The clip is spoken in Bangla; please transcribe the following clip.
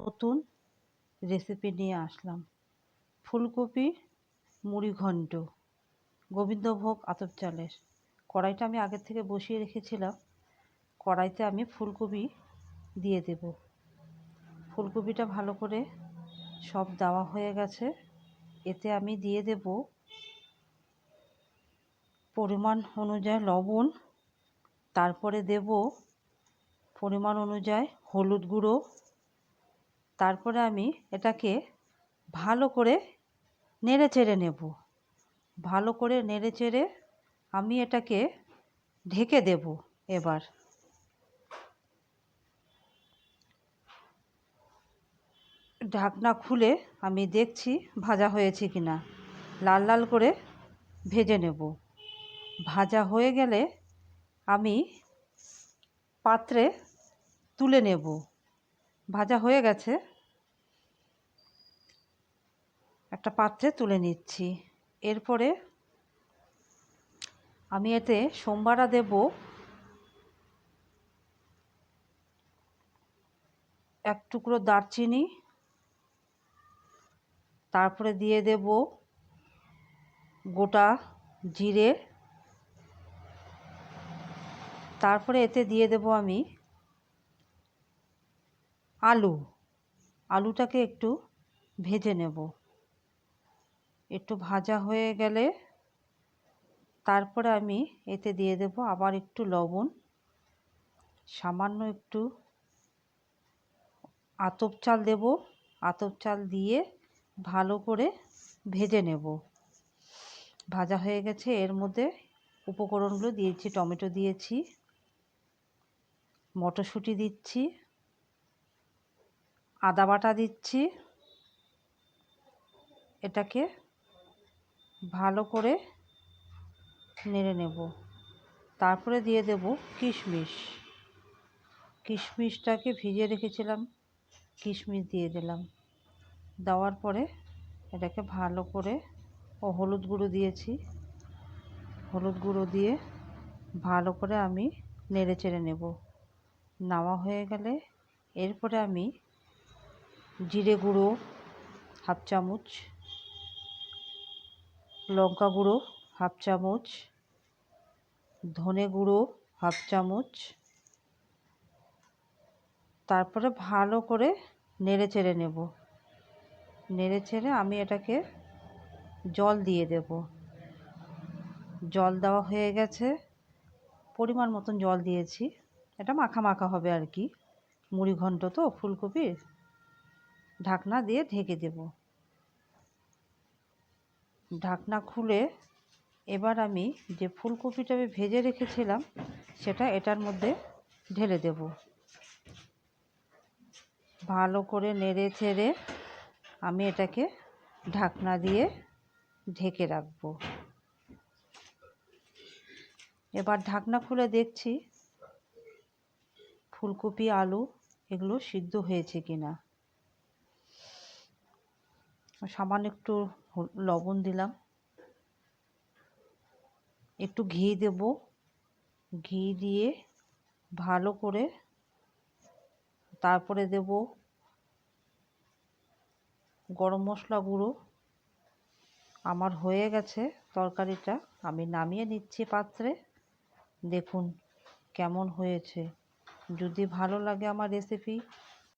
নতুন রেসিপি নিয়ে আসলাম। ফুলকপি, মুড়ি ঘন্ট, গোবিন্দভোগ আতপ চালের। কড়াইটা আমি আগের থেকে বসিয়ে রেখেছিলাম। কড়াইতে আমি ফুলকপি দিয়ে দেব। ফুলকপিটা ভালো করে সব দেওয়া হয়ে গেছে। এতে আমি দিয়ে দেব পরিমাণ অনুযায়ী লবণ। তারপরে দেব পরিমাণ অনুযায়ী হলুদ গুঁড়ো। তারপরে আমি এটাকে ভালো করে নেড়ে চেড়ে নেব। ভালো করে নেড়ে চেড়ে আমি এটাকে ঢেকে দেব এবার। ঢাকনা খুলে আমি দেখছি ভাজা হয়েছে কি না লাল লাল করে ভেজে নেব। ভাজা হয়ে গেলে আমি পাত্রে তুলে নেব। ভাজা হয়ে গেছে। একটা পাত্রে তুলে নিচ্ছি। এরপরে আমি এতে সোমবারা দেব এক টুকরো দারচিনি। তারপরে দিয়ে দেব গোটা জিরে। তারপরে এতে দিয়ে দেব আমি আলু। আলুটাকে একটু ভেজে নেব। একটু ভাজা হয়ে গেলে তারপরে আমি এতে দিয়ে দেব আবার একটু লবণ, সামান্য একটু আতপ চাল দেব। আতপ চাল দিয়ে ভালো করে ভেজে নেব। ভাজা হয়ে গেছে, এর মধ্যে উপকরণগুলো দিয়েছি, টমেটো দিয়েছি, মটরশুঁটি দিচ্ছি আদা বাটা দিচ্ছি। এটাকে ভালো করে নেড়ে নেব। তারপরে দিয়ে দেব কিশমিশ। কিশমিশটাকে ভিজিয়ে রেখেছিলাম, কিশমিশ দিয়ে দিলাম। দেওয়ার পরে এটাকে ভালো করে ও হলুদ গুঁড়ো দিয়েছি। হলুদ গুঁড়ো দিয়ে ভালো করে আমি নেড়ে চেড়ে নেব। নাওয়া হয়ে গেলে এরপরে আমি জিরে গুঁড়ো, হাফ চামচ। লঙ্কা গুঁড়ো, হাফ চামচ। ধনে গুঁড়ো, হাফ চামচ। তারপরে ভালো করে নেড়ে চেড়ে নেব। নেড়ে চেড়ে আমি এটাকে জল দিয়ে দেব। জল দেওয়া হয়ে গেছে। পরিমাণ মতন জল দিয়েছি। এটা মাখা মাখা হবে আর কি। মুড়ি ঘন্ট তো, ফুলকপির। ঢাকনা দিয়ে ঢেকে দেব। ঢাকনা খুলে এবার আমি যে ফুলকপিটা আমি ভেজে রেখেছিলাম, সেটা এটার মধ্যে ঢেলে দেব। ভালো করে নেড়ে ছেড়ে আমি এটাকে ঢাকনা দিয়ে ঢেকে রাখব। এবার ঢাকনা খুলে দেখছি ফুলকপি, আলু এগুলো সিদ্ধ হয়েছে কিনা। সামান্য একটু লবণ দিলাম। একটু ঘি দেব। ঘি দিয়ে ভালো করে তারপরে দেব গরম মশলা গুঁড়ো। আমার হয়ে গেছে তরকারিটা। আমি নামিয়ে নিচ্ছি পাত্রে। দেখুন কেমন হয়েছে। যদি ভালো লাগে আমার রেসিপি